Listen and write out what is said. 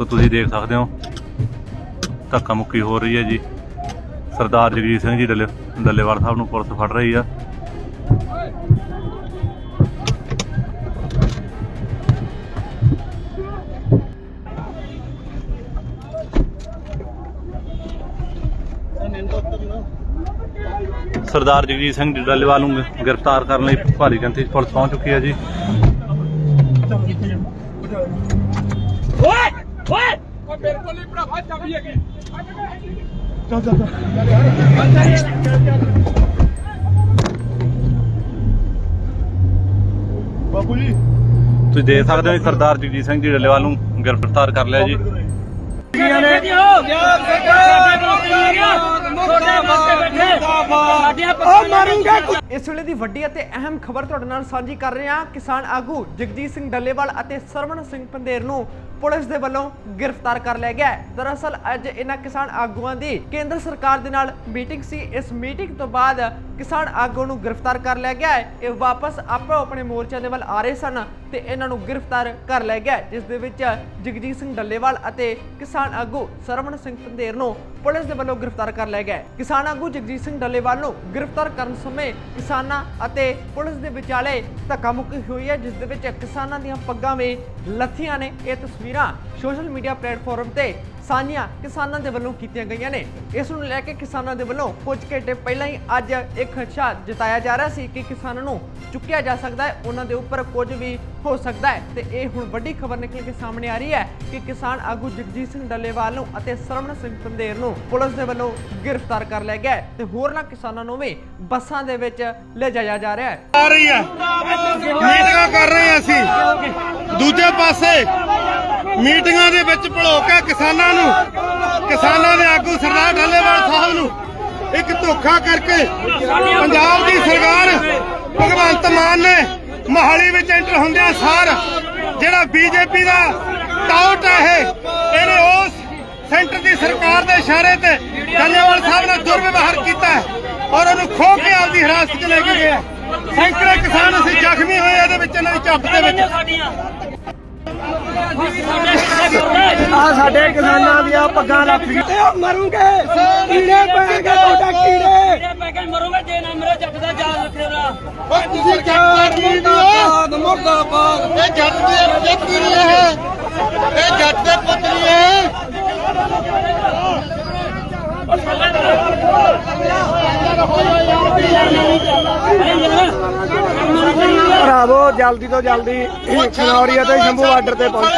ਤਾਂ ਤੁਸੀਂ ਦੇਖ ਸਕਦੇ ਹੋ। ਧੱਕਾ ਮੁੱਕੀ ਹੋ ਰਹੀ ਹੈ ਜੀ। ਸਰਦਾਰ ਜਗਜੀਤ ਸਿੰਘ ਜੀ ਡੱਲੇ ਡੱਲੇਵਾਲ ਸਾਹਿਬ ਨੂੰ ਪੁਲਿਸ ਫੜ ਰਹੀ ਆ। ਸਰਦਾਰ ਜਗਜੀਤ ਸਿੰਘ ਜੀ ਡੱਲੇਵਾਲ ਨੂੰ ਗ੍ਰਿਫਤਾਰ ਕਰਨ ਲਈ ਭਾਰੀ ਗਿਣਤੀ 'ਚ ਪੁਲਿਸ ਪਹੁੰਚ ਚੁੱਕੀ ਹੈ ਜੀ। ਓਏ! ਓਏ ਓ ਬਿਲਕੁਲ ਨਹੀਂ ਭਰਾਵਾ ਚਾਬੀ ਹੈਗੀ ਬਾਪੂ ਜੀ ਤੁਸੀਂ ਦੇਖ ਸਕਦੇ ਹੋ ਜੀ ਸਰਦਾਰ ਜਗਜੀਤ ਸਿੰਘ ਜੀ ਡੱਲੇਵਾਲ ਨੂੰ ਗ੍ਰਿਫਤਾਰ ਕਰ ਲਿਆ ਜੀ ਇਸ ਵੇਲੇ ਦੀ ਵੱਡੀ ਅਤੇ ਅਹਿਮ ਖਬਰ ਤੁਹਾਡੇ ਨਾਲ ਸਾਂਝੀ ਕਰ ਰਹੇ ਹਾਂ ਕਿਸਾਨ ਆਗੂ ਜਗਜੀਤ ਸਿੰਘ ਡੱਲੇਵਾਲ ਅਤੇ ਸਰਵਣ ਸਿੰਘ ਪੰਦੇਰ ਨੂੰ ਪੁਲਿਸ ਦੇ ਵੱਲੋਂ ਗ੍ਰਿਫਤਾਰ ਕਰ ਲਿਆ ਗਿਆ ਦਰਅਸਲ ਅੱਜ ਇਹਨਾਂ ਕਿਸਾਨ ਆਗੂਆਂ ਦੀ ਕੇਂਦਰ ਸਰਕਾਰ ਦੇ ਨਾਲ ਮੀਟਿੰਗ ਸੀ। ਇਸ ਮੀਟਿੰਗ ਤੋਂ ਬਾਅਦ ਕਿਸਾਨ ਆਗੂ ਨੂੰ ਗ੍ਰਿਫਤਾਰ ਕਰ ਲਿਆ ਗਿਆ ਇਹ ਵਾਪਸ ਆਪੋ ਆਪਣੇ ਮੋਰਚਿਆਂ ਦੇ ਵੱਲ ਆ ਰਹੇ ਸਨ ਤੇ ਇਹਨਾਂ ਨੂੰ ਗ੍ਰਿਫਤਾਰ ਕਰ ਲਿਆ ਗਿਆ ਹੈ, ਜਿਸ ਦੇ ਵਿੱਚ ਜਗਜੀਤ ਸਿੰਘ ਡੱਲੇਵਾਲ ਅਤੇ ਕਿਸਾਨ ਆਗੂ ਸਰਵਣ ਸਿੰਘ ਪੰਦੇਰ ਨੂੰ ਪੁਲਿਸ ਦੇ ਵੱਲੋਂ ਗ੍ਰਿਫਤਾਰ ਕਰ ਲਿਆ ਗਿਆ ਕਿਸਾਨ ਆਗੂ ਜਗਜੀਤ ਸਿੰਘ ਡੱਲੇਵਾਲ ਨੂੰ ਗ੍ਰਿਫਤਾਰ ਕਰਨ ਸਮੇਂ ਕਿਸਾਨਾਂ ਅਤੇ ਪੁਲਿਸ ਦੇ ਵਿਚਾਲੇ ਧੱਕਾ ਮੁੱਕੀ ਹੋਈ ਹੈ, ਜਿਸ ਦੇ ਵਿੱਚ ਕਿਸਾਨਾਂ ਦੀਆਂ ਪੱਗਾਂ ਵੀ ਲੱਥੀਆਂ ਨੇ। ਇਹ ਤਸਵੀਰਾਂ ਸੋਸ਼ਲ ਮੀਡੀਆ ਪਲੇਟਫਾਰਮ ਤੇ ਸਾਂਝੀਆਂ ਕਿਸਾਨਾਂ ਦੇ ਵੱਲੋਂ ਕੀਤੀਆਂ ਗਈਆਂ ਨੇ। ਇਸ ਨੂੰ ਲੈ ਕੇ ਕਿਸਾਨਾਂ ਦੇ ਵੱਲੋਂ ਕੁਝ ਘੰਟੇ ਪਹਿਲਾਂ ਹੀ ਅੱਜ ਇੱਕ ਖਦਸ਼ਾ ਜਤਾਇਆ ਜਾ ਰਿਹਾ ਸੀ ਕਿ ਕਿਸਾਨਾਂ ਨੂੰ ਚੁੱਕਿਆ ਜਾ ਸਕਦਾ ਹੈ। ਉਹਨਾਂ ਦੇ ਉੱਪਰ ਕੁਝ ਵੀ ਹੋ ਸਕਦਾ ਹੈ। ਤੇ ਇਹ ਹੁਣ ਵੱਡੀ ਖਬਰ ਨਿਕਲ ਕੇ ਸਾਹਮਣੇ ਆ ਰਹੀ ਹੈ ਕਿ ਕਿਸਾਨ ਆਗੂ ਜਗਜੀਤ ਸਿੰਘ ਡੱਲੇਵਾਲ ਨੂੰ ਅਤੇ ਸਰਵਣ ਸਿੰਘ ਪੰਦੇਰ ਨੂੰ ਪੁਲਿਸ ਦੇ ਵੱਲੋਂ ਗ੍ਰਿਫਤਾਰ ਕਰ ਲਿਆ ਗਿਆ ਹੈ। ਤੇ ਹੋਰਨਾਂ ਕਿਸਾਨਾਂ ਨੂੰ ਵੀ ਬੱਸਾਂ ਦੇ ਵਿੱਚ ਲੈ ਜਾਇਆ ਜਾ ਰਿਹਾ ਹੈ। ਆ ਰਹੀ ਹੈ। ਮੀਟਿੰਗਾਂ ਕਰ ਰਹੇ ਹਾਂ ਅਸੀਂ। ਦੂਜੇ ਪਾਸੇ ਮੀਟਿੰਗਾਂ ਦੇ ਵਿੱਚ ਭਲੋ ਕੇ ਕਿਸਾਨਾਂ ਨੂੰ, ਕਿਸਾਨਾਂ ਦੇ ਆਗੂ ਸਰਦਾਰ ਢੱਲੇਵਾਲ ਸਾਹਿਬ ਨੂੰ ਇੱਕ ਧੋਖਾ ਕਰਕੇ ਪੰਜਾਬ ਦੀ ਸਰਕਾਰ ਭਗਵੰਤ ਮਾਨ ਨੇ ਮੋਹਾਲੀ ਵਿੱਚ ਐਂਟਰ ਹੁੰਦਿਆਂ ਸਾਰ ਜਿਹੜਾ ਬੀਜੇਪੀ ਦਾ ਟਾਊਟ ਹੈ ਇਹਨੇ ਉਸ ਸੈਂਟਰ ਦੀ ਸਰਕਾਰ ਦੇ ਇਸ਼ਾਰੇ ਤੇ ਢੱਲੇਵਾਲ ਸਾਹਿਬ ਨਾਲ ਦੁਰਵਿਵਹਾਰ ਕੀਤਾ ਔਰ ਉਹਨੂੰ ਖੋ ਕੇ ਆਪਦੀ ਹਿਰਾਸਤ 'ਚ ਲੈ ਕੇ ਗਿਆ ਸੈਂਕੜੇ ਕਿਸਾਨ ਅਸੀਂ ਜ਼ਖਮੀ ਹੋਏ ਇਹਦੇ ਵਿੱਚ, ਇਹਨਾਂ ਦੀ ਝੱਪ ਦੇ ਵਿੱਚ। ਆ ਸਾਡੇ ਕਿਸਾਨਾਂ ਦੀਆਂ ਪੱਗਾਂ ਲੱਥ ਗਈਆਂ ਤੇ ਉਹ ਮਰੂਗੇ। ਕੀੜੇ ਪੈਣਗੇ ਤੁਹਾਡਾ ਕੀੜੇ। ਮਰੂੰਗਾ ਜੇ ਨਾ ਮੇਰੇ ਜੱਟ ਦਾ ਯਾਦ ਰੱਖੇਗਾ ਓਏ ਤੁਸੀਂ ਜੱਟ ਦੀ ਮੁਰਦਾਬਾਦ ਮੁਰਦਾਬਾਦ। ਇਹ ਜੱਟ ਦੇ ਇਹ ਕੀ ਹੈ। ਇਹ ਜੱਟ ਦੇ ਪੁੱਤਰੀ ਹੈ। ਭਰਾਵੋ ਜਲਦੀ ਤੋਂ ਜਲਦੀ ਖਨੌਰੀਆ ਤੇ ਸ਼ੰਭੂ ਬਾਰਡਰ ਤੇ ਪਹੁੰਚੋ।